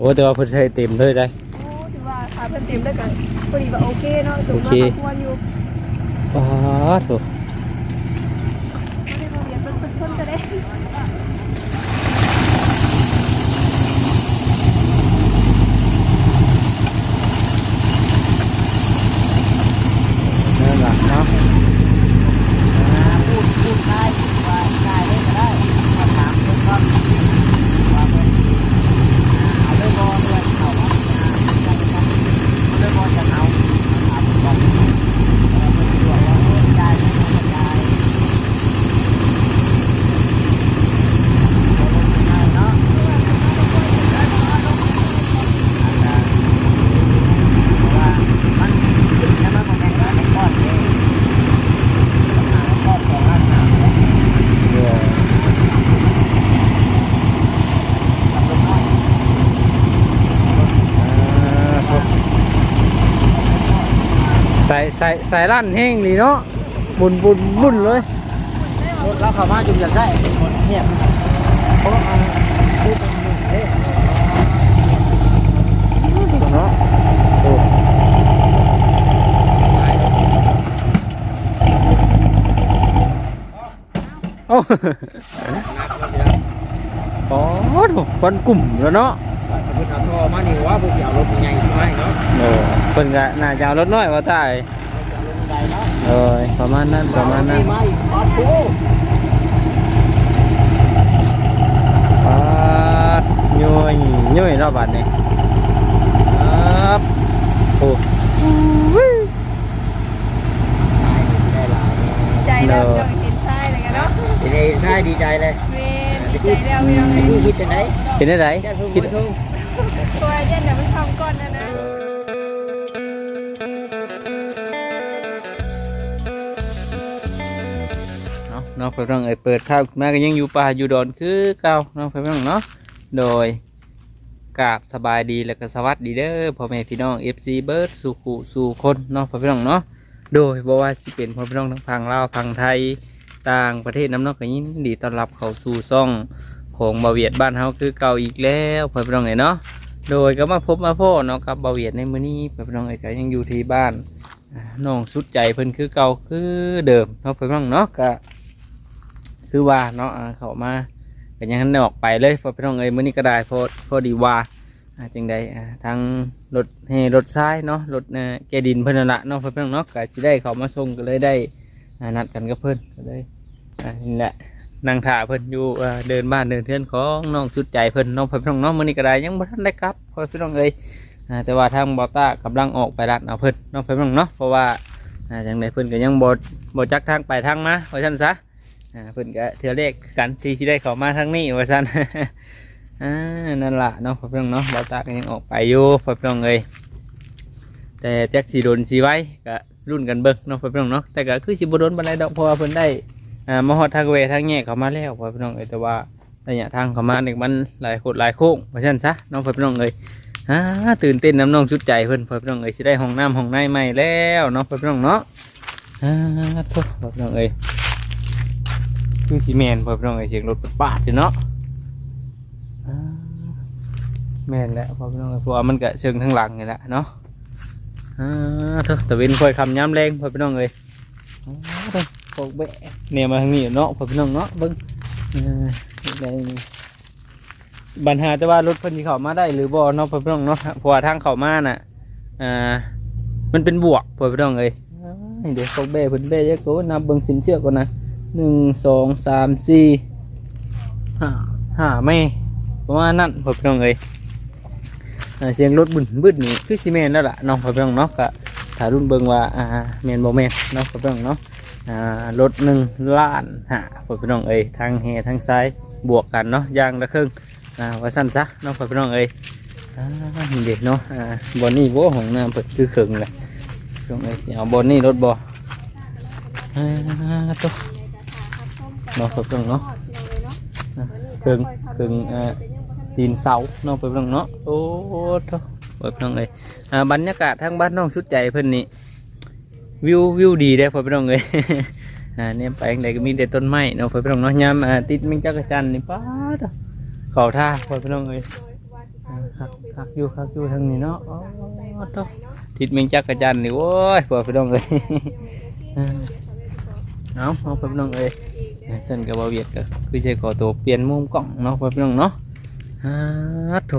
โอ้แต่ว่าเพิ่นใช้เต็มเลยได้ โอ้ถือว่าขาเพิ่นเต็มได้กันพอดีว่าโอเคเนาะสูงโอมาเค กควรอยู่อ๋อโถไม่ได้มาเรียนเพิ่นเพิ่นเพิ่นจะได้ นั่นล่ะเนาะ พูดพูดได้ว่าได้เลยก็ได้มาถามเพิ่นก่อนว่าเพิ่นเอาเลยบ่เลยเอาเอาเลยบ่จะเอาถามเพิ่นก่อนเออเพิ่นสิบอกว่าเออได้ไหมบ่ได้บ่ลงง่ายเนาะเพราะว่ามันขึ้นแล้วมันบ่แม่นว่าเป็นก้อนเด้ต้องหาก้อนสองล้านห้า เดี๋ยว ทำเป็นน้อย อ่าโถ ใส่ใส่ใส่ลั่นแห้งเลยเนาะบุญบุญบุญเลยรถเราเข้ามาจุ่มอยากได้หมดเนี่ยเพราะว่าเอาพูดเป็นหนึ่งเด้เนาะโอ้โอ้โอ้โหคนกลุ่มแล้วเนาะสมมติเอาท่อมานี่ว่าพวกเกี่ยวรถใหญ่ใช่เนาะโอ้เพิ่นก็น่าจะเอารถน้อยมาตายรถ ใหญ่เนาะเอ้ยประมาณนั้นประมาณนั้นไม่ปอดกูปาดย่อยย่อยรอบบัดนี้ครับโอ้ได้หลายใจแล้วเดี๋ยวเห็นชายอะไรกันเนาะดีใจใช่ดีใจเลยเวนดีใจแล้วพี่น้องไอ้เอ้ยที่คิดเป็นไงเป็นได้ไหนแค่ทุ่มคิดทุ่มตัวเย็นเดี๋ยวมันทำก่อนนะนะ เนาะเนาะเพื่อนเอ้ยเปิดข้าวมาก็ยังอยู่ป่าอยู่ดอนคือเก่าเนาะเพื่อนเนาะโดยกราบสบายดีแล้วก็สวัสดีเด้อพ่อแม่พี่น้อง FC เบิร์ดสู่ขู่สู่คนเนาะพ่อพี่น้องเนาะโดยบ่ว่าสิเป็นพ่อพี่น้องทั้งฝั่งลาวฝั่งไทยต่างประเทศน้ำเนอกก็ยินดีต้อนรับเข้าสู่ซ่องของบาเวียดบ้านเฮาคือเก่าอีกแล้วพ่อพี่น้องเอ้ยเนาะโดยก็มาพบมาพ่อเนาะกับบาเวียดในมื้อนี้พ่อพี่น้องเอ้ยก็ยังอยู่ที่บ้านน้องสุดใจเพิ่นคือเก่าคือเดิมเนาะพ่อพี่น้องเนาะก็ คือว่าเนาะเขามาเป็นยังนั้นได้ออกไปเลยพอพี่น้องเอ้ยมื้อนี้ก็ได้พอพอดีว่าจึงได้อ่าทางรถเฮรถซ้ายเนาะรถเอ่อแกดินเพิ่นนั่นละเนาะเพื่อนพี่น้องเนาะก็สิได้เขามาส่งก็เลยได้นัดกันกับเพิ่นก็เลยนี่แหละนั่งถ่าเพิ่นอยู่เดินบ้านเดินเทือนของน้องสุดใจเพิ่นน้องเพื่อนพี่น้องเนาะมื้อนี้ก็ได้ยังบ่ทันได้กลับพอพี่น้องเอ้ยแต่ว่าทางบอต้ากำลังออกไปรัดเอาเพิ่นน้องเพื่อนพี่น้องเนาะเพราะว่าอ่าจังไดเพิ่นก็ยังบ่บ่จักทางไปทางมาว่าซั่นซะ อ่าเพิ่นก็เทือเลขกันที่ที่ได้เข้ามาทางนี้ว่าซั่นอ่านั่นล่ะเนาะพ่อพี่งเนาะบ่าวตาก็ยังออกไปอยู่พ่อพี่งเอ้ยแต่แจ็คสีโดนสีไว้ก็รุ่นกันเบิ่งเนาะพ่อพี่งเนาะแต่ก็คือสิบ่โดนปานใดดอกเพราะว่าเพิ่นได้อ่ามาฮอดทางเวทางแยกเข้ามาแล้วพ่อพี่งเอ้ยแต่ว่าระยะทางเข้ามานี่มันหลายโคตรหลายโค้งว่าซั่นซะเน้องพ่อพี่งเอ้ยอ่าตื่นเต้นน้ำน้องชุดใจเพิ่นพ่อพี่งเอ้ยสิได้ห้องน้ำห้องในใหม่แล้วเนาะพ่อพี่งเนาะอ่าโทษพ่อพี่งเอ้ย คือสีแมนพอพี่น้องไอเสียงรถปาดอยู่เนาะแมนแหละพอพี่น้องเอ้ยเพราะว่ามันกะเชิงทั้งหลังนี่แหละเนาะอ่าเถอะตะเวนค่อยคำย้ำแรงพอพี่น้องเลยอ๋อเด้อพวกเบะเนี่ยมาทางนี้เนาะพอพี่น้องเนาะเบิ้งเออได้บัญหาแต่ว่ารถเพิ่นที่เข้ามาได้หรือบ่เนาะพอพี่น้องเนาะเพราะว่าทางเข้ามาน่ะอ่ามันเป็นบวกพอพี่น้องเลยเดี๋ยวพวกเบะเพิ่นเบะเยอะกูนับเบิ้งสินเชื่อก่อนนะ หนึ่งสองสามสี่ห้าห้าไม่ประมาณนั้นพอพี่น้องเอ้ยเสียงรถบึ้นบึนนี่คือซีเมนแล้วล่ะน้องพอพี่น้องเนาะก็ถ้ารุ่นเบิ่งว่าอ่าเมนโบเมนเนาะพอพี่น้องเนาะอ่ารถหนึ่งล้านห้าพอพี่น้องเอ้ยทางเฮทางซ้ายบวกกันเนาะยางละครึ่งอ่าว่าสั้นซะเนาะพอพี่น้องเอ้ยอ่าเด็ดเนาะอ่าบอนนี่โว้ของน้ำเปิดคือเขิงเลยพี่น้องเอ้ยเอาบอนนี่รถบออ่าตัว เนาะครับเรื่งเนาะเครื่งเครื่งเอ่อตีนเสาเนาะไปเรื่งเนาะโอ้เถอเปิดน้องเลยอ่าบรรยากาศทางบ้านน้องชุดใจเพิ่นนี่วิววิวดีได้อพอไปน้องเลยอ่าเนี่ยไปไหนก็มีแต่ต้นไม้เนาะเพอไปน้องเนาะยามอ่าติดมิงจักรจันนี่ป้าดอเขาท่าเพอไปน้องเลยคักคักอยู่คักอยู่ทางนี้เนาะอ๋อโตทิศเมงจักรจันนี่โว้ยพอพี่น้องเอ้ยอ่าเอาเอาพี่น้องเอ้ย เส้นกับบ่เวียดก็คือใช้ขอตัวเปลี่ยนมุมกล้องเนาะพี่องเนาะอ่าโถ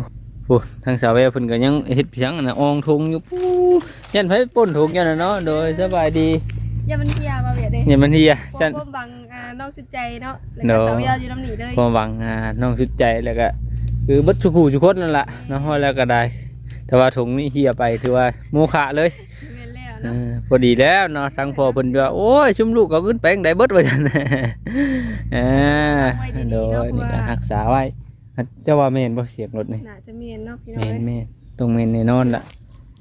โอ้ทางสาวแววเพิ่นก็ยังเฮ็ดเพียงอันน่ะอองทุงอยู่ปู้ยันไผป่นทุงยันน่ะเนาะโดยสบายดีอย่ามันเทียมาเวียดเด้อย่ามันเฮียพวฉันกพวกบังอ่านอกชุดใจเนาะแล้วก็สาวยาวอยู่น้ำหนีเลยความหวังอ่าน้องสุดใจแล้วก็คือเบัดสุขูสุคนนั่นแหละเนาะแล้วก็ได้ แต่ว่าถุงนี้เฮียไปถือว่าโมฆะเลย เอเนาะอพอดีแล้วเนาะทางพ่อเพิ่นว่าโอ้ยชุมลูกก็ขึ้นแปลงได้เบิดว่าซั่นเออโดยนี่ก็รักษาไว้เจ้าว่าแม่นบ่เสียงรถนี่น่าจะเมียนเนาะพี่น้องแม่นเอ้ยแม่นตรงแม่นแน่นอนล่ะ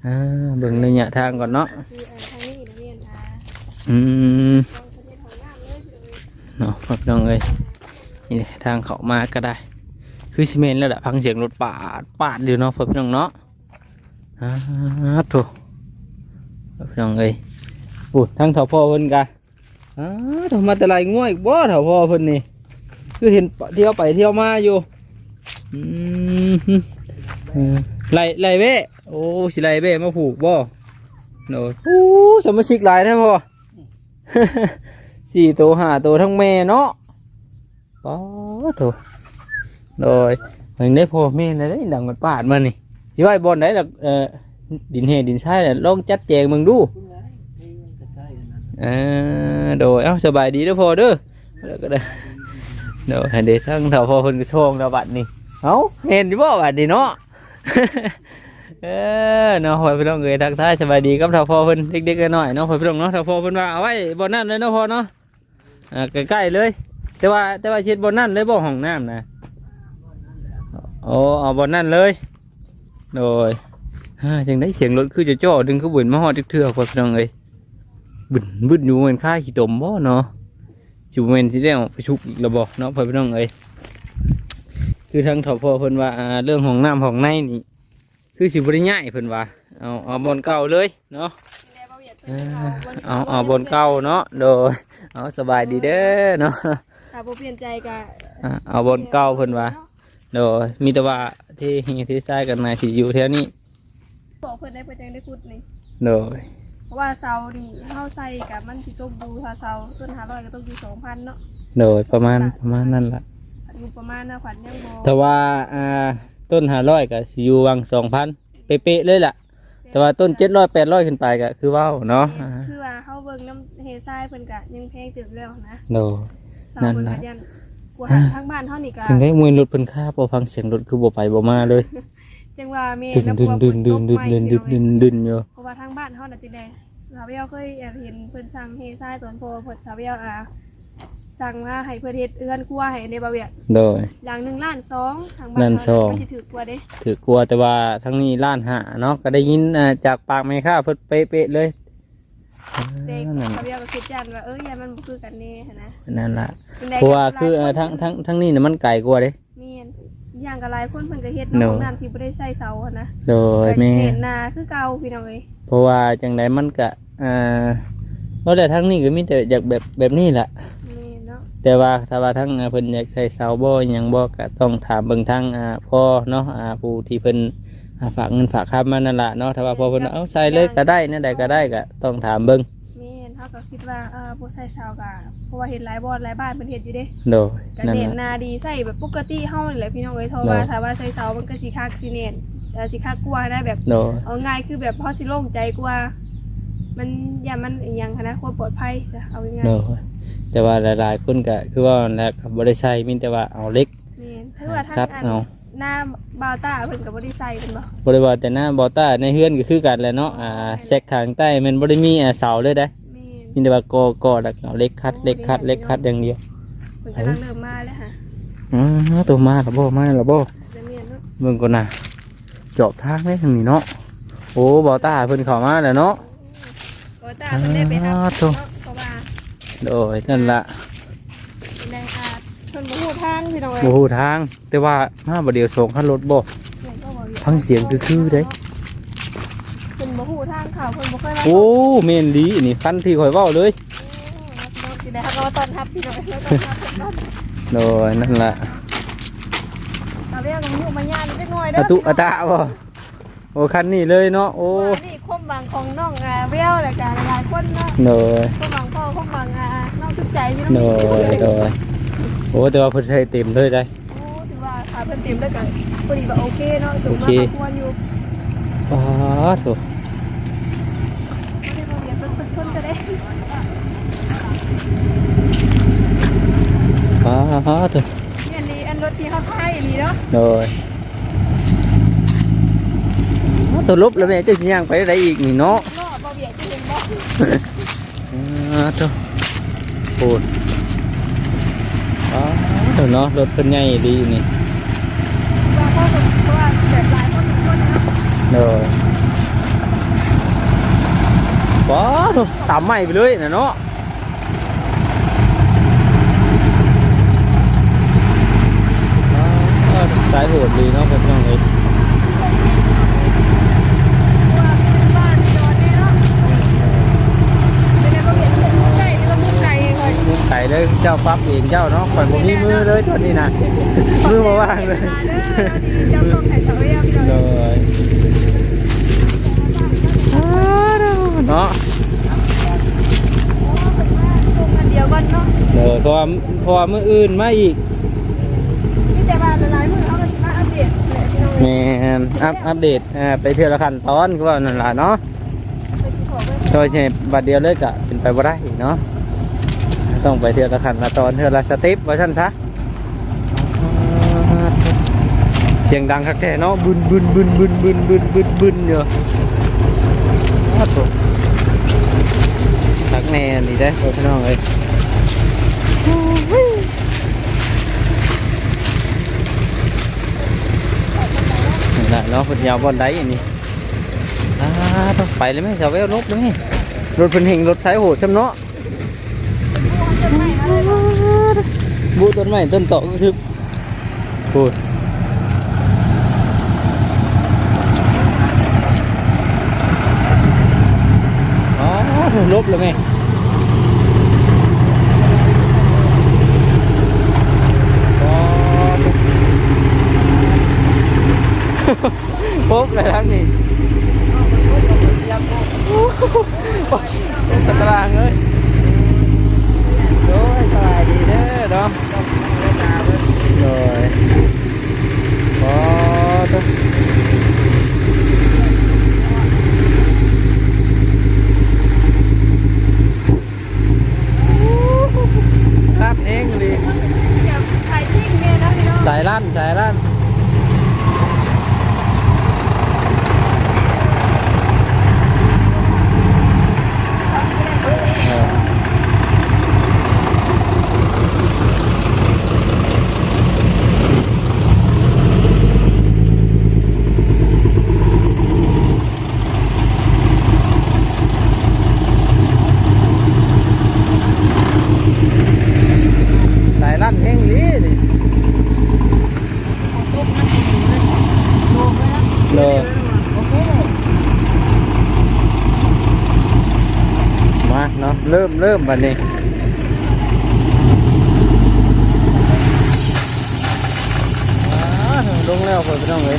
อ่าเบิ่งระยะทางก่อนเนาะคืออ่าทางนี้นะเมียนอ่าอืมต้องประเทศของงามเลยพี่น้องเอ้ยเนาะพ่อพี่น้องเอ้ยนี่แหละทางเขามาก็ได้ คือซีเมนต์แล้วแหละฟังเสียงรถปาดปาดอยู่เนาะพ่อพี่น้องเนาะอ่าโถพ่อ พี่น้องเอ้ยปูดทางเถาพ่อเพิ่นกะอ้าทำมาแต่ไรง่วยบ่เถาพ่อเพิ่นนี่ คือเห็นเที่ยวไปเที่ยวมาอยู่อืมไล่ไล่เบ้โอ้สิไล่เบ้มาผูกบ่โน้โอ้สมาชิกหลายแท้พ่อสี่ตัวห้าตัวทั้งแม่เนาะป๊อโถโดยเห็นได้พ่อแม่ได้ดังมันปาดมานี่สิว่าไอ้บอลไหนล่ะเอ่อ ดินเฮดินชายน่ะลองจัดแจงมึงดู เออโดยเอ้าสบายดีเด้อพ่อเด้อแล้วก็ได้โดยให้เด็กทั้งเท่าพ่อเพิ่นก็โชงแล้วบัดนี้เอ้าเห็นอยู่บ่บัดนี้เนาะเออเนาะพ่อพี่น้องเอ้ยทักทายสบายดีครับเท่าพ่อเพิ่นเด็กๆน้อยๆเนาะพ่อพี่น้องเนาะเท่าพ่อเพิ่นว่าเอาไว้บ่นั่นเลยเนาะพ่อเนาะอ่าใกล้ๆเลย แต่ว่าแต่ว่าเช็ดบ่นั่นเลยบ่ห้องน้ำนะโอ้เอาบ่นั่นเลยโดย ฮ่าจังได้เสียงรถคือจะจ่อดึงคือบุญมาฮอดเทื่อๆพ่อพี่น้องเอ้ยบึนบึนอยู่เหมือนค่าขี้ตมบ่เนาะสิบ่แม่นสิได้เอาไปชุบอีกแล้วบ่เนาะพ่อพี่น้องเอ้ยคือทางเท่าพ่อเพิ่นว่าอ่าเรื่องห้องน้ำห้องในนี่คือสิบริง่ายเพิ่นว่าเอาเอาบนเก่าเลยเนาะแม่บ่เวียดเอเพิ่นอเอาเอาบนเก่าเนาะโดยเอาสบายดีเด้อเนาะถ้าบ่เปลี่ยนใจก็อะเอาบนเก่าเพิ่นว่าโดยมีแต่ว่าที่เฮียที่ใช้กันมาสิอยู่แถวนี้ บอกเพิ่นได้เพิ่นจังได้พูดนี่โดยเพราะว่าเสานี่เฮาใส่กับมันสิตกอยู่ถ้าเสาต้น500ก็ตกอยู่2,000เนาะโดยประมาณประมาณนั่นล่ะอันนี้ประมาณนะขวัญยังบ่แต่ว่าอ่าต้นห้าร้อยก็สิอยู่วังสองพันเป๊ะๆเลยล่ะ แต่ว่าต้นเจ็ดร้อยแปดร้อยขึ้นไปก็คือว่าวเนาะอ่าคือว่าเฮาเบิ่งน้ำเฮทรายเพิ่นก็ยังแพงตึกแล้วนะโดยเสานั่นเพิ่นล่ะก็ยันกว่าทางบ้านเฮานี่ก็ถึงได้มวยรถเพิ่นค่าพอฟังเสียงรถคือบ่ไปบ่มาเลย จังว่าแม่ดึนน้ำดึกนลัวดึฝนนดึตนกดึนใหม่ดึนดึนพี่ดึน้องนดึนอยู่เพราะว่าทางบ้านเฮาน่ะจังได๋สาวเวียเคยแอบเห็นเพิ่นสั่งเฮทรายตอนพอเพิ่นสาวเวียอ่าสั่งมาให้เพิ่นเฮ็ดเอื้อนครัวให้ในบ่าวเวียโดยอย่างหนึงล้านสองทางบ้านล้านเฮาสองมันสิถือกว่าเด้ถือกลัวแต่ว่าทั้งนี้ล้านหาเนาะก็ได้ยินอ่าจากปากแม่ค้าเพิ่นเป๊ะๆเลยเด็กอ่านั่นสาวเวียก็คิดจันว่าเอ้ยยายมันบ่คือกันแน่หันนะนั่นล่ะจั่งใดเพราะว่าก็คืออ่าหลยทั้งทั้งทั้งนี้น่ะมันไกลกว่าเด้ แม่น อีกอย่างก็หลายคนเพิ่นก็เฮ็ดเนน้อะองน้ำที่บ่ได้ใส่เสาหันนะโดยแม่เห็นนาคือเก่าพี่น้องเอ้ยเพราะว่าจังไดมันก็อ่าเพราะแต่ทั้งนี้ก็มีแต่อยากแบบแบบนี้แหละแม่นเนาะแต่ว่าถ้าว่าทั้งอ่าเพิ่นอยากใช้เสาบ่อหยังบ่ก็ต้องถามเบิ่งทางอ่าพ่อเนาะอ่าผู้ที่เพิ่นอ่าฝากเงินฝากคำมานั่นล่ะเนาะถ้าว่าพ่อเพิ่นว่าเอาใส่เลยก็ได้นั่นใดก็ได้ก็ต้องถามเบิ่งแม่น เฮาก็คิดว่าเออบ่ใส่เสาก็เพราะว่าเห็นหลายบ่อนหลายบ้านเพิ่นเฮ็ดอยู่เด้โดยก็นั่นเน้นล่ะนาดีใส่แบบปกติเฮานี่แหละพี่น้องเอ้ยโทรเนว่าอะถ้าว่าใส่เสามันก็สิคักสิเน้นเอ่อสิคักกว่านะแบบ โดยเอาง่ายคือแบบเฮาสิโล่งใจกว่า มันอย่ามันอีหยังหั้นนะความปลอดภัยจ้ะเอาง่ายโดยแต่ว่าหลายๆคนก็คือว่านั่นแหละครับบ่ได้ใช้มีแต่ว่าเอาเหล็กๆแม่นคือว่าทางคัดอันเอาหน้าบาวต้าเพิ่นก็บ่ได้ใส่เพิ่นบ่บริวารแต่หน้าบอต้าในเฮือนก็คือกันแหละเนาะอ่าเช็คทางใต้มันบ่ได้มีอ่าเสาเลยได้แม่นมีแต่ว่ากอกอแล้วก็เอาเหล็กคัดเหล็กคัดเหล็กคัดอย่างเดียวเพิ่นกำลังเริ่มมาแล้วค่ะอ๋อตัวมาและบ่มาและบ่จะแม่นเนาะเบิ่งก่อนน่ะเจอบทางได้ทางนี้เนาะโอ้บอต้าเพิ่นเข้ามาแล้วเนาะบาวต้าเพิ่นได้ไปรับอ่าโถ่ เนาะเพราะว่าโดยนั่นล่ะในอาเพิ่นบ่ฮู้ทางพี่น้องเอ้ยบ่ฮู้ทาง แต่ว่ามาบ่เดียวส่งคันรถบ่ ฟังเสียงคือๆเด้เพิ่นบ่ฮู้ ทางเขาเพิ่นบ่เคยมาโอ้แม่นดีนี่คันที่ข่อยเว้าเลยสิได้ครับก็ต้อนรับพี่น้องเอ้ยต้อนรับต้อนรับโดยนั่นล่ะสาวเบี้ยกับหมูมาญาติเล็กน้อยเด้อาอตุอาตะบ่โอ้คันนี้เลยเนาะโอ้ว่านี่ความหวังของน้องอ่าเบี้ยวและกันหลายคนเนาะโดยความหวังพ่อความหวังอ่าน้องทุกใจที่โดน้องยโดยโอ้แต่ว่าเพิ่นใช้เต็มเลยได้โอ้ถือว่าขาเพิ่นเต็มแล้วกันพอดีว่าโอเคเนาะสูงโอมาเคกควรอยู่อ๋อโถ khó khó thôi. Anh lì anh lốt thì khó thay lì đó. Rồi. Từ lúc là mẹ chơi nhang phải đây gì nhìn nó. Thôi. Buồn. Đó rồi nó lột phân ngay đi này. Rồi. ว้าตามใหม่ไปเลยนะเนาะสายโหดดีเนาะเป็น้องเอ้ยไก่เลยเจ้าปั๊บเองเจ้าเนาะข่อยผมมีมือเลยตัวนี้นะมือมาว่างเลยเลย เนาะส่งกันเดียวกันเนาะเลยเพราะว่าเพราะว่ามืออื่นมาอีกมีแต่ว่าหลายๆมื้อเขาก็สิมาอัปเดตแหละพี่น้องแมนอัปอัปเดตอ่าไปเทื่อละขั้นตอนก็ว่านั่นล่ะเนาะไปที่ขอไว้โดยใช่บัดเดียวเลยก็เป็นไปบ่ได้อีกเนาะต้องไปเทื่อละขั้นละตอนเทื่อละสเต็ปว่าซั่นซะเสียงดังคักแท้เนาะบึนบึนบึนบึนบึนบึนบึนบึนอยู่อ้าวโถ่ทัก แน่นี่ได้อพี่น้องเอ้ยนี่และเนาะพิ่นยาวบอลได้อันนี้อ่าต้องไปเลยไหมชาวเวลลบเลยไหมรถเพิ่นเฮงรถสายโหดจำเนาะบูต้นไม้ต้นโตก็คือพูดอ๋อลบเลยไหมอ๋อ ปุ๊บเลยทั้งนี้ตะกลางเลยโดยสบายดีเด้อเนาะโดยพอตัวรับเองเลย เดี๋ยวถ่ายทิ้งเนี่ยนะพี่น้อง สายลั่นสายลั่นเออสายลั่นเฮงลีนี่ เลย โอเค มาเนาะเริ่มเริ่ม บัดนี้ลงแล้วเพื่อนพี่น้องเลย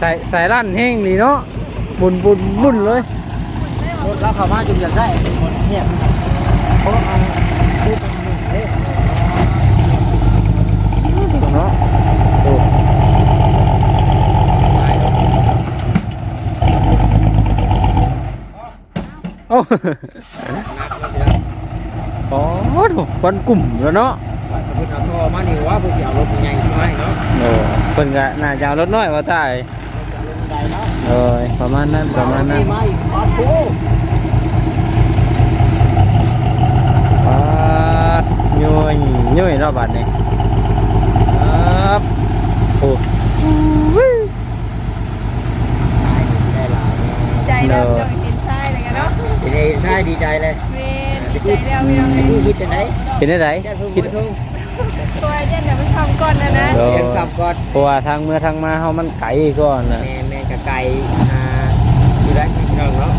สายสายลั่นแห้งนี่เนาะบุนบุนบุนเลยรถรับเขามาจุดอยากได้เนี่ยเพาอันโอ้โหควันกลุ่มแล้วเนาะเพิ่นก็น่าจะเรถน้อยว่าตาย ใดเนาะเอ้ยประมาณนั้นประมาณนั้น ไม่ขอโทษปาดย่อยย่อยรอบบัดนี้ครับโอ้ได้หลายดีใจแล้วเดี๋ยวเห็นทรายอะไรกันเนาะดีใจใช่ดีใจเลยเวนดีใจแล้วพี่น้องเอ้ยคิดจังได๋เป็นได้ไดแค่เพิ่งคิดมาส่งตัวเย็นเดี๋ยวไปทำก่อนนะนะโดเรียนกลับก่อนเพราะว่าทางเมื่อทางมาเฮามันไกลก่อนน่ะแม่แม่กับ ไก่อ่าอยู่ได้พี่น้องเนาะ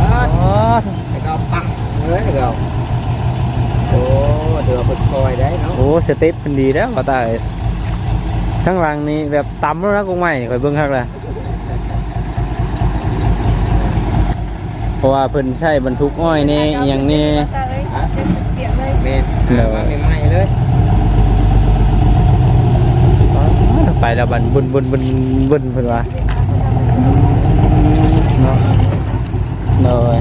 อ๋อแล้วก็ปังเลยแล้วก็โอ้เดือเพิ่นคอยได้เนาะโอ้สเต็ปเพิ่นดีแล้วว่าตายทั้งหลังนี่แบบต่ำแล้วนะกงไม้นี่ข่อยเบิ่งคักแหละเพราะว่าเพิ่นใช้บรรทุกอ้อยนี่อหย่างนี้เปียกเลยแม่มาใหม่ๆเลย ไปแล้วบันบุญบุญบุญบุญเพิ่นว่าเนาะเลย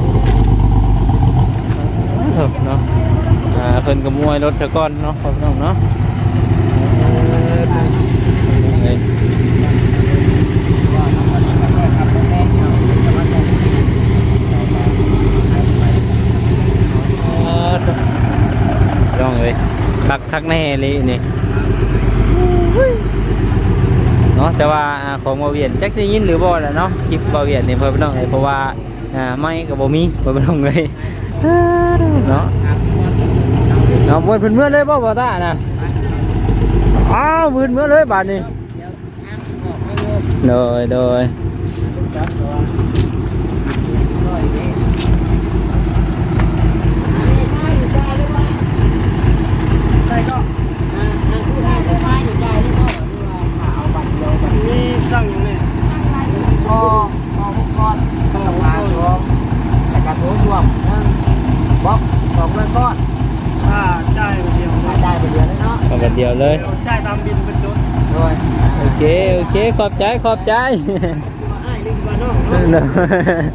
เนาะอ่าเพิ่นก็มวยรถซะก่อนเนาะพ่อพี่น้องเนาะเอ้ยพี่น้องเอ้ยคักคักแน่เลยนี่ เนาะแต่ว่าของบาเวียนจักได้ยินหรือบ่ล่ะเนาะคลิปบาเวียนนี่เพิ่นบ่ต้องเลยเพราะว่าอ่าไม่ก็บ่มีเพิ่นบ่ต้องเลยเนาะเนาะเพิ่นเพิ่นเมื่อเลยบ่บ่ตาน่ะอ้าวเพิ่นเมื่อเลยบาดนี้โดยโดย ใจก็ มีสั่งอยู่นี่พอพอพวกก้อนต้องทำงานรวมแต่การโถรวมนั่งบล็อกสองเรื่องก้อน ถ้าได้คนเดียว รายได้ไปเดือนเลยเนาะ เอากันเดียวเลยได้ตามบินเป็นจุดโดยโอเค โอเค ขอบใจ ขอบใจมาให้ดึงมาน้องเด้อ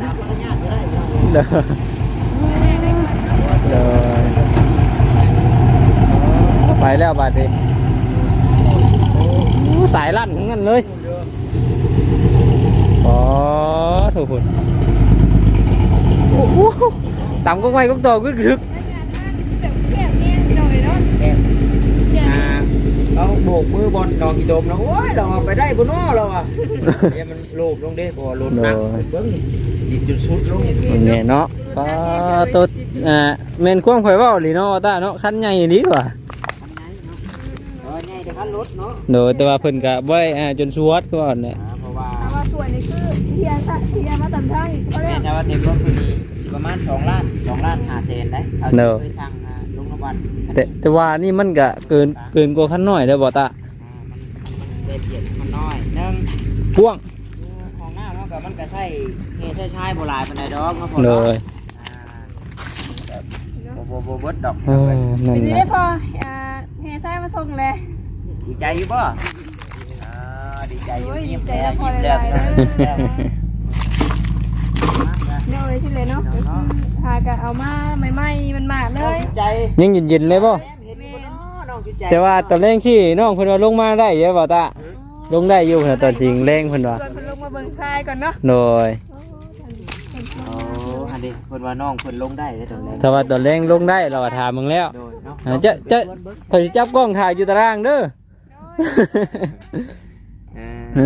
ตามมารยาทก็ได้เด้อเด้อไปแล้วบาดนี้โอ้สายลั่นทั้งนั้นเลยอ๋อถูกคนโอ้โหต่ำก็ไม่ก็โตก็คึก แก่แก่หน่อยเนาะ แม่อ่าเรา โบกมือบอลดอกกีโดมเราโอ้ยเราเอาไปได้บนน้อเราอะเดี๋ยวมันโลบลงเด้พอโลบหนักเบิ้งดิดจุดสุดลงเนี่ยเนาะก็ตัวอ่าเมนควงข่อยเว่าหรือเนาะตาเนาะคันใหญ่ดีกว่าเออไงแต่คันรถเนาะโดยแต่ว่าเพิ่นก็บ่ได้อ่าจนสวดก่อนเนี่ยเพราะว่าถามว่าส่วนนี้คือเทียนเทียนมาตำทางอีกก็เรีแม่ยกแต่ว่าเต็มรถคือมีประมาณ2ล้าน2ล้าน5เซนได้เอาที่เคยสั่งอ่าลงน้ำ วันแต่แต่ว่านี่มันก็เกินเกินกว่าคันน้อยแล้วบ่ตาอ่ามันมันได้เปรียบมันน้อยหนึ่งพ่วงของหน้าเนาะกับมันก็ใช่เฮใช่ชายโบราณปานใดดอกเนาะพอเลเนาะยอ่าบ่บ่บ่เบิดดอกเออนั่นเป็นแหได้ละพออ่าเฮซ่ามาส่งเลย ดีใจอยู่ป่ะอ่าดีใจอยู่โอ้ยยิ้มดีใจแล้วแล้วพอยิ้มหแล้วลายๆเนาะเลย ชื่อเลยเนาะหากะเอามาใหม่ๆมันมาเลยดีใจยังเย็นๆเลยบ่เห็นบ่เนาะน้องดีใจแต่ว่าตอนแรกที่น้องเพิ่นว่าลงมาได้เยอะบ่ตาลงได้อยู่นะตอนจริงแรงเพิ่นว่าส่วนคนลงมาเบิ่งทรายก่อนเนาะโดยโอ้อันนี้เพิ่นว่าน้องเพิ่นลงได้เลยตอนแรกถ้าว่าตอนแรกลงได้เราก็ถามมึงแล้วโดยเนาะอ่าจะจะข่อยสิจับกล้องถ่ายอยู่ตารางเด้ออ่าเอ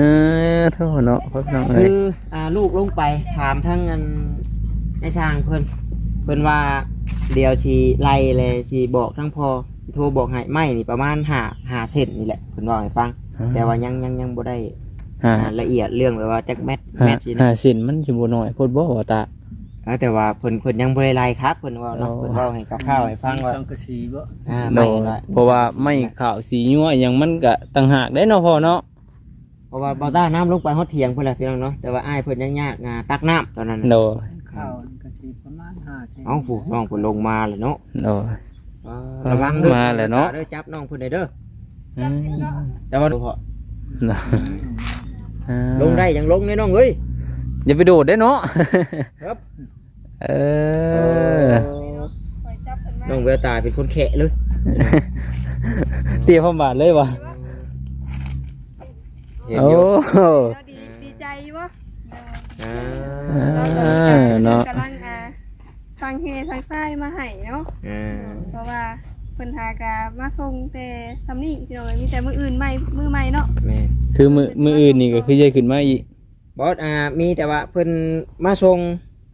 อเท่าเนาะพ่อน้องเอ้คืยออ่าลูกลงไปถามทั้งอัน ในช่างเพิ่นเพิ่นว่าเดี๋ยวชีไล่เลยชีบอกทั้งพอสิโทรบอกให้ไม่นี่ประมาณห้าห้าเซนนี่แหละเพิ่นบอกให้ฟัง แต่ว่ายังยังยังบ่ได้อ่าอ่าละเอียดเรื่องแบบว่าจักแมทแมอ่าทสิอ่านะสินมันสิบ่น้อยโพดบ่ว่าตาเออแต่ว่าเพิ่นเพิ่นยังบ่ได้ไล่ครับเพิ่นว่าเนาะอ๋อเพิ่นเว้าให้คร่าวๆให้ฟังว่าสังกะสีบ่อ่าโดไม่ยละเพราะว่าไม่ข่าวสียั่วอหย่างมันก็ต่างหากได้เนาะพ่อเนาะเพราะว่าบ่ต้าน้ำลงไปฮอดเถียงเพิ่นแหละพี่น้องเนาะแต่ว่าอ้ายเพิ่นยังยากงาตักน้ำตอนนั้นโดน่ะย ข้าวสังกะสีสิประมาณห้าเซนเอ้าผู้น้องเพิ่นลงมาเลยเนาะโดยอ่าระวังเด้อมาแล้วเนาะเด้อจับน้องเพิ่นได้เด้ออืมแต่ว่าพอเนาะอ่าลงได้ยังลงแน่น้องเอ้ย อย่าไปโดดได้เนาะครับ เออคอยจับเพิ่นมาน้องเวลตาเป็นคนแขะเลยเตรียมความบาดเลยวะเห็นโอ้อยู่ อ่าอ่าเนาะกำลังอ่าสั่งเฮสั่งไส้มาให้เนาะอ่าเพราะว่าเพิ่นหากามาส่งแต่ซำนี้พี่น้องเอ้ยมีแต่มื้ออื่นใหม่มื้อใหม่เนาะแม่คือมือมืออื่นนี่ก็คือจะขึ้นมาอีกบอสอ่ามีแต่ว่าเพิ่นมาส่ง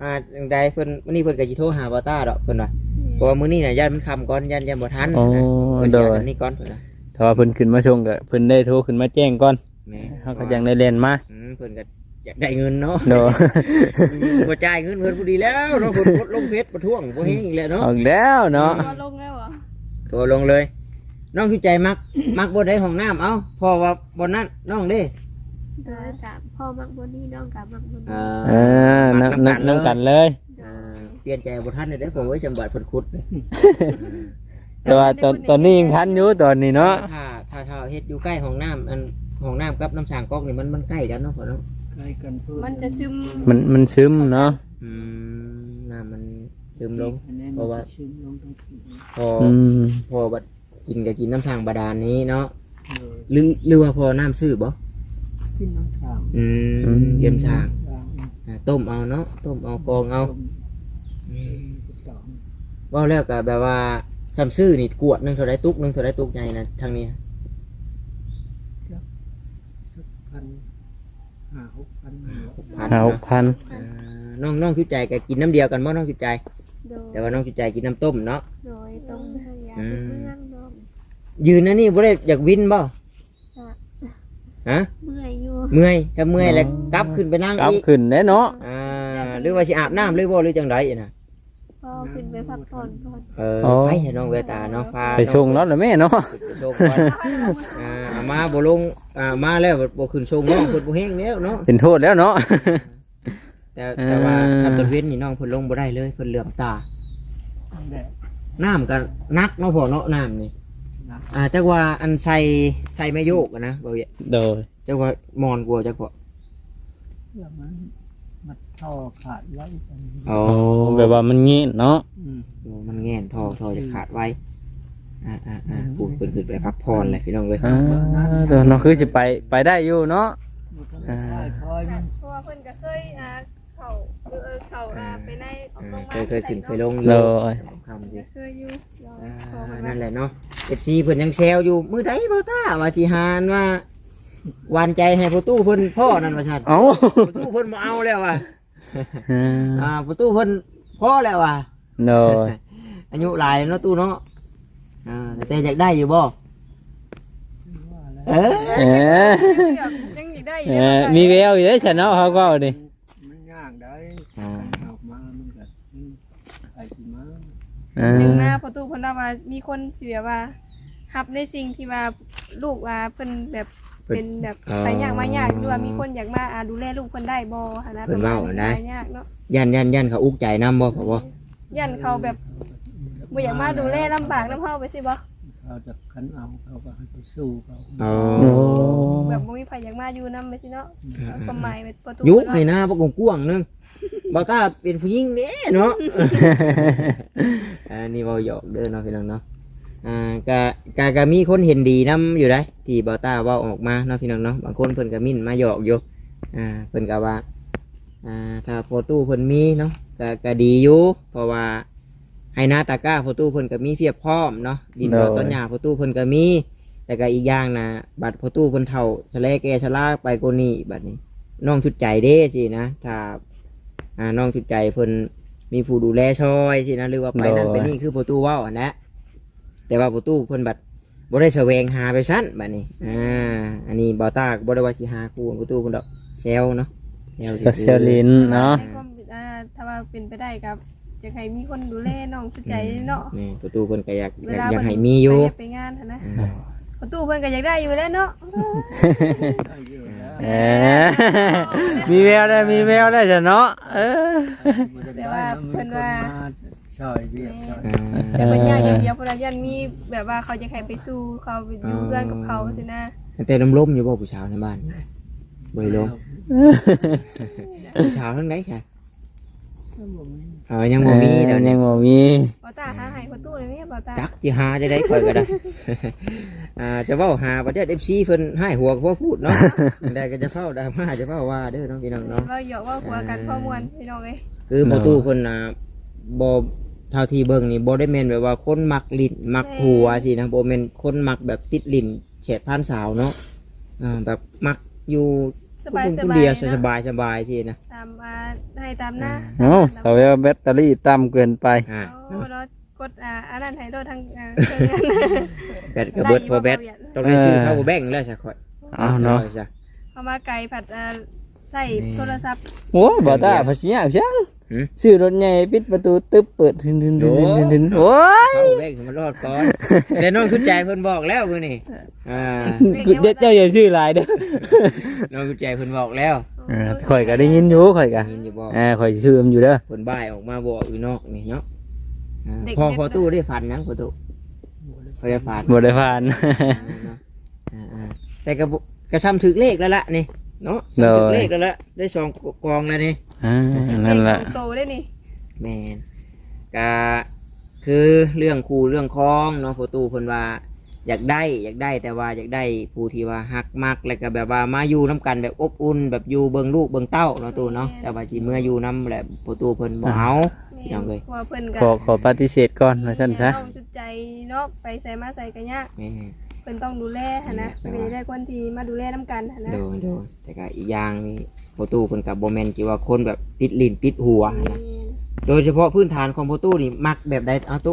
อ่าจังใดเพิ่นมื้อนี้เพิ่นก็สิโทรหาบ่ต้าดอกเพิ่นว่าเพราะว่ามื้อนี้น่ะญาติมันคำก่อนญาติยังบ่ทันอ๋อนะเพิ่นโดสิยเอาอันนี้ก่อนเพิ่นว่าถ้าว่าเพิ่นขึ้นมาชงก็เพิ่นได้โทรขึ้นมาแจ้งก่อนแม่เขาก็ยังได้เรียนมาอืมเพิ่นก็ อยากได้เงินเนาะโดยบ่จ่ายเงินเพิ่นผู้ดีแล้วเนาะเพิ่นกดลงเพชรประท้วงบ่เฮงอีกแล้วเนาะออกแล้วเนาะก็ลงแล้วเหรอโทรลงเลย น้องคือใจมัก มักบ่ได้ห้องน้ำเอ้าเพอว่าบ่นั้นน้องเด้เออกับพ่อมักบ่นี่น้องกับมักบ่นี่อ่าเออนั่งนั่งนั่งกันเลยอ่าเปลี่ยนใจบ่ทันเลยเด้อผมไว้จังบัดเพิ่นขุดเลยแต่ว่าตอนตอนนี้ยังทันอยู่ตอนนี้เนาะถ้าถ้าถ้าเฮ็ดอยู่ใกล้ห้องน้ำอันห้องน้ำกับน้ำสางก๊อกนี่มันมันใกล้กันเนาะพ่อเนาะใกล้กันเพื่อ มันจะซึมมันมันซึมเนาะอืมน้ำมันซึมลงอันนี้เพราะว่า ซึมลงทั้งทีพออืมพอบัดกินก็กินน้ำสางบาดาลนี้เนาะเลยหรือหรือว่าพอน้ำซื้อบ่กินน้ำชางอืมเยี่ยมช่างชางอ่าต้มเอาเนาะต้มเอากรองเอาต้มอืมสองเว่าแล้วก็แบบว่าซัมซื้อนี่กวดหนึงเท่าไรตุกหนึงเท่าไรตุกใหญ่นะทางนี้ พันห้าหกพัน พันหาหเนาะกพันอ่าน้องน้องชุดใจก็กินน้ำเดียวกันบ่น้องชุดใจ โดยแต่ว่าน้องชุดใจกินน้ำต้มเนาะ โดยตรงทางยาอืม เมืองเนาะยืนนะนี่บ่ได้อยากวินบ่ะฮะเมื่อยอยู่เมื่อยถ้าเมื่อยแล้วกลับขึ้นไปนั่งกลับอีกขึ้นแน่เนาะอ่าหรือว่าสิอาบน้ำหรือบ่หรือจังไดน่ะ ก็ขึ้นไปพักผ่อนก่อนเออไปให้น้องเวตาเนาะพาไปชงแล้วเหรอแม่เนาะไปชงก่อนอ่าเอามาบ่ลงอ่ามาแล้วบ่ขึ้นชงน้องเพิ่นบ่แห้งแล้วเนาะเป็นโทษแล้วเนาะแต่แต่ว่าเออทำตะเวนนี่น้องเพิ่นลงบ่ได้เลยเพิ่นเหลื่อมตาแดดน้ำก็นักเนาะพ่อเนาะน้ำนี่นะอ่าจักว่าอันใส่ใส่ไม่โยกอะนะบ่าวเวียโดยจักว่ามอนกลัวจักว่าแล้วมันมัน ท่อขาดไว้กันอ๋อโอ้แบบว่ามันงี้เนาะอืมโอ้มันแง่นท่อท่อจะขาดไว้อ่าอ่าอ่าปูเพิ่นขึ้นไปพักผ่อนเลยพี่น้องเว้ยอ่าเดี๋ยวเราคือสิไปไปได้อยู่เนาะมันก็ไม่ได้คอยมันเพราะว่าเพิ่นก็เคยอ่าเข้าเออเข้าอ่าไปในออกอ่าโรงพยาบาเคลยเคยขึ้นเคยลงอโดยู่ยคำอยู่ เคยอยู่เราอ่ขอามานั่นแหละเนาะ FC เพิ่นยังแซวอยู่ มื้อใดบ่ต้าว่าสิหานว่าหวานใจให้ประตูเพิ่นพ่อนั่นว่าซั่นเอ้าประตูเพิ่นบ่เอาแล้วว่ะ อ่าอ่าประตูเพิ่นพ่อแล้วว่ะโดยอายุหลายแล้วเนาะตู้เนาะอ่าแต่อยากได้อยู่บ่ว่าแล้วเออเออยังอยู่ได้อเอยู่อมีแววอยู่ได้อฉันเนาะเขาก็เอาดิมันยากได้อ่า ออกมา มันก็อืมไปที่มาอ่าหนึ่งหน้าประตูเพิ่นว่าว่ามีคนสิแบบว่ารับในสิ่งที่ว่าลูกว่าเพิ่นแบบ เป็นแบบไปยากมายากหรือว่ามีคนอยากมาอ่าดูแลลูกเพิ่นได้บ่หันนะเพิ่นเว้านะยากเนาะยันยันยันเขาอุกใจน้ำบ่พ่อบ่ยันเขาแบบบ่อยากมาดูแลลำบากน้ำเฮาไปสิบ่เขาจะขันเอาเขาก็ให้ไปสู้เขาอ๋อโอ้แบบบ่มีไผอยากมาอยู่นำไปสิเนาะความหมายเป็นประตูยุกเพิ่นให้ว่าหน้าบ่กกว้างๆนึงบ่กล้าเป็นผู้หญิงเด้เนาะอ่านี่เว้าหยอกเด้อเนาะพี่น้องเนาะ อ่าก็ก็ก็มีคนเห็นดีนํอยู่ได้ที่บ่ตาเว้าออกมาเนาะพี่น้องเนาะบางคนเพิ่นก็มิ่นมาหยอกอยู่อ่าเพิ่นก็ว่าอ่าถ้าโฟตู้เพิ่นมีเนาะก็ก็ดีอยู่เพราะว่าให้หน้าตาก้าโฟตู้เพิ่นก็มีเพียบพร้อมเนาะดินดอต้นหญ้าโฟตู้เพิ่นก็มีแต่ก็อีกอย่างนะบัตรโฟตู้เพิ่นเฒ่าชะแลแกชะลาไปกว่านี้บัดนี้น้องชุดใจเด้สินะถ้าอ่าน้องชุดใจเพิ่นมีผู้ดูแลช่วยสินะหรือว่าไปนั่นโดยไปนี่คือประตูเว้าอันนะ แต่ว่าประตูเพิ่นบัดบ่ได้แสวงหาไปชั้นบัดนี้อ่าอันนี้บ่ตาก็บ่ได้ว่าสิหาคู่ประตูเพิ่นดอกเซลเนาะเซลก็เซลลินเนาะ ในความอ่าถ้าว่าเป็นไปได้ครับอยากให้มีคนดูแลน้องสุดใจเนาะนี่ประตูเพิ่นก็อยากเวอยากลาอยากเพิ่นให้มีอยู่ไปไปงานหั่นนะอ่า ประตูเพิ่นก็อยากได้อยู่แล้วเนาะได้เยอะแล้วเออมีแววได้มีแววได้จ้ะเนาะเออ แต่ว่าเพิ่นว่า ซอยเรียกซอยอ่าแต่เพิ่นยากอย่างเดียวเพราะว่ายันมีแบบว่าเขาจะให้ไปสู้เขาไปอยู่เพื่อนกับเขาสินะแต่ลมล้มอยู่บ่ผู้ชาวในบ้านบ่ได้ล้มผู้ชาวทั้งไหนค่ะเออยังบ่มีเดี๋ยวนี้ ยังบ่มีบอตาหาให้ประตูเลยไหมบอตาจักสิหาจะได้ค่อยก็ได้ อ่าจะเว้าหาประเทศ FC เพิ่นให้หัวก็บ่พูดเนาะ ได้ก็จะเฝ้าดราม่าจะเฝ้าว่าเด้อเนาะพี่น้องเนาะ ว่าเหยาะว่าหัวกันพ่อมวนพี่น้องเอ้ยคือประตูเพิ่นน่ะ บ่เท่าที่เบิ่งนี่บ่ได้แม่นแบบว่าคนมักลิ้นมักหัวสินะบ่แม่นคนมักแบบติดลิ้นเฉดพันสาวเนาะอ่าแบบมักอยู่สบายคนสคนบายเดียวสเนาะบายสบายสินะตามมาให้ตามหน้าเอ้าเสาแบตเตอรี่ต่ำเกินไปอ่าโอ้แล้วกดอ่าอันนั้นให้โดดทางอ่าเครื่องนั้นแบตก็เบิดพอแบตต้องได้ซื้อเข้าบ่แบ่งแล้วซะค่อยเอาเนาะจ้ะเอามาไก่ผัดอ่า ใส่โทรศัพท์โอ้บ่ตาภาษียากจังหืมชื่อรถใหญ่ปิดประตูตึ๊บเปิดถึงถึงถึงถึงถึงโอ้ยเข้าบ่แบ่งให้มันรอดก่อนแต่น้องคุณใจเพิ่นบอกแล้วมื้อนี้อ่ากูเด็ดเจ้าอย่าชื่อหลายเด้อน้องคุณใจเพิ่นบอกแล้วเออข่อยก็ได้ยินอยู่ข่อยก็ยินอยู่บอกเออข่อยชื่อมันอยู่เด้อเพิ่นบ่ายออกมาบอกอยู่นอกนี่เนาะอ่าพอพอตู้ได้ฟันยังพอตู้พอได้ฟันบ่ได้ผ่าน อ่าๆแต่กระบุกระซ้ำถึกเลขแล้วล่ะนี่ เนาะซ้ำถึกเลขแล้วละได้สองกองแล้วนี่อ่านั่นแหละเลขสองโตได้นี่แมนกะคือเรื่องครูเรื่องคล้องเนาะพอตู้เพิ่นว่าอยากได้อยากได้แต่ว่าอยากได้ผู้ที่ว่าฮักมักแล้วก็แบบว่ามาอยู่น้กันแบบอบอุ่นแบบอยู่เบิ่งลูกเบิ่งเต้าเนาะตู้เนาะแต่ว่าสิเมื่ออยู่นํแบบพอตู้เพิ่นบ่เอาพี่น้องเอ้ยว่าเพิ่นก็ขอขอปฏิเสธก่อนว่าซั่นซะน้องจุดใจเนาะไปใส่มาใส่กันยากแม่ เพิ่นต้องดูแลหั่นนะเพิ่นก็จะได้คนที่มาดูแลนํกันหั่นนะโดนโดนแต่ก็อีกอย่างนี่พอตู้เพิ่นกับบ่แม่นที่ว่าคนแบบติดลิ้นติดหัวนะโดยเฉพาะพื้นฐานของโพตู้นี่มักแบบใดเอาตุ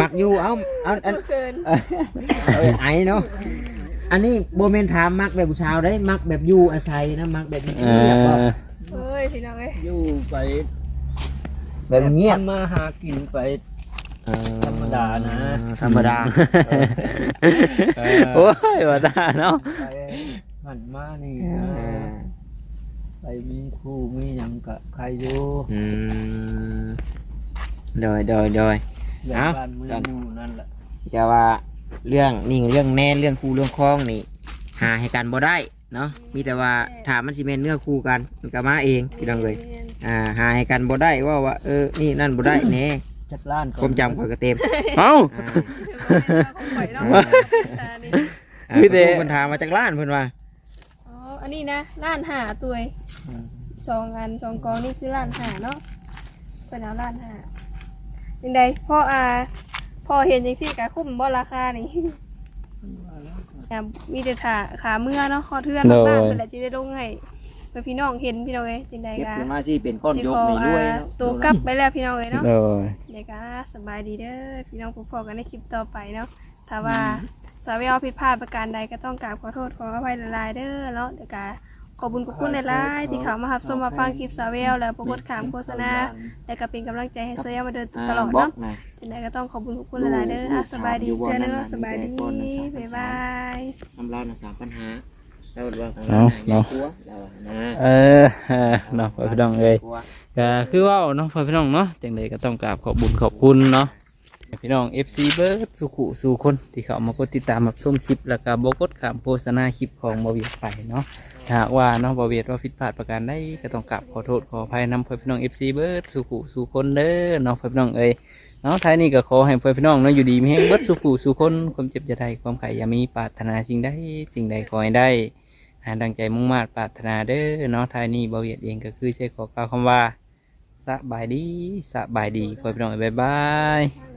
มักอยู่เอาเอาอัน เกินเอาไอ้เนาะ อันนี้โบเมนถามมักแบบผู้ชาวได้ มักแบบอยู่อาศัยนะ มักแบบเอเงียบบ่อเอ้ยพี่น้องเอ้ยอยู่ไปแบบเงียบ ทำมาหากินไปเออ ธรรมดานะ ธรรมดาโอ้ยบ่ตาเนาะไปหันมานี่เอนะอไปมีครูมีหยังกับใครอยู่อืมโดยโดยโดยแบบเอ้าบ้านเมืองอยู่นั่นแหละจะว่าเรื่องนี่เรื่องแน่เรื่องคู่เรื่องคล้องนี่ หาให้กันบ่ได้เนาะมีแต่ว่าถามมันสิเป็นเนื้อคู่กันมันก็มาเองพี่น้องเลยอ่าหาให้กันบ่ได้ว่าว่าเออนี่นั่นบ่ได้แน่ จัดล้านความจำข่อยก็เต็มเอ้าอ่าข่อยเนาะอ่านี่อ่าพี่เต้เพิ่นถามมาจากร้านเพิ่นว่าอ๋ออันนี้นะล้านหาตัวเองสองอันสองกองนี่คือล้านหาเนาะเพิ่นเอาล้านหาจังใดพ่ออาพ่อเห็นจังซี่ก็คุ้มบ่ราคานี่อ่ามีแต่ขาขาเมื่อเนาะขอเทือนโดย บ้านเพิ่นแหละสิได้ลงให้ เพื่อพี่น้องเห็นพี่น้องเอ้ยจังใดเก็บก็ขึ้นมาสิเป็นก้อนสิยกขอในด้วยอ่าเนาะตัวกลับไปแล้วพี่น้องเอ้ยเนาะ โดย เดี๋ยวก็สบายดีเด้อพี่น้องพบกันในคลิปต่อไปเนาะถ้าว่าสาวเวลผิดพลาดประการใดก็ต้องกราบขอโทษขออภัยหลายๆเด้อเนาะเดี๋ยวก็ขอบคุญขอบคุณหลายๆที่เขามารับชมมาฟังคลิปสาวเวลแล้วประกดขามโฆษณาและก็เป็นกำลังใจให้สาวเวลมาเดินอ่าตลอดบล็อเนาะกนะจังใดก็ต้องขอบคุณขอบคุณหลายๆเด้ออะสบายดีเจอกันเนาะสบายดีบ๊ายบายทำเราน่ะสามปัญหา แล้วว่าของเนาะเราน่ะเนาะกลัวเราอะนะเออเออเนาะพ่อพี่น้องเอ้ยกลัวก็คือเว่าเนาะพ่อพี่น้องเนาะจังใดก็ต้องกราบขอบบุญขอบคุณเนาะพี่น้อง FC เบิร์ดสุขุสู่คนที่เขามากดติดตามรับชมคลิปแล้วก็บ่กดขามโฆษณาคลิปของบาเวียดไปเนาะถ้าหากว่าเนาะบาเวียดว่าผิดพลาดประการใดก็ต้องกราบขอโทษขออภัยนำพ่อพี่น้อง FC เบิร์ดสุขุสู่คนเด้อเนาะพ่อพี่น้องเอ้ยเนาะท้ายนี้ก็ขอให้พ่อพี่น้องเนาะอยู่ดีมีแห้งเบิร์ดสุขุสู่คนความเจ็บจะได้ความไข่อย่ามีปรารถนาสิ่งใดสิ่งใดขอให้ได้หา ดังใจมุ่งมา่ปรารถนาเด้อเนาะท้ายนี้บาเหยียดเองก็คือใช้ขอกล่าวคำว่าสบายดีสบายดีพ่อพี่น้องบ๊ายบาย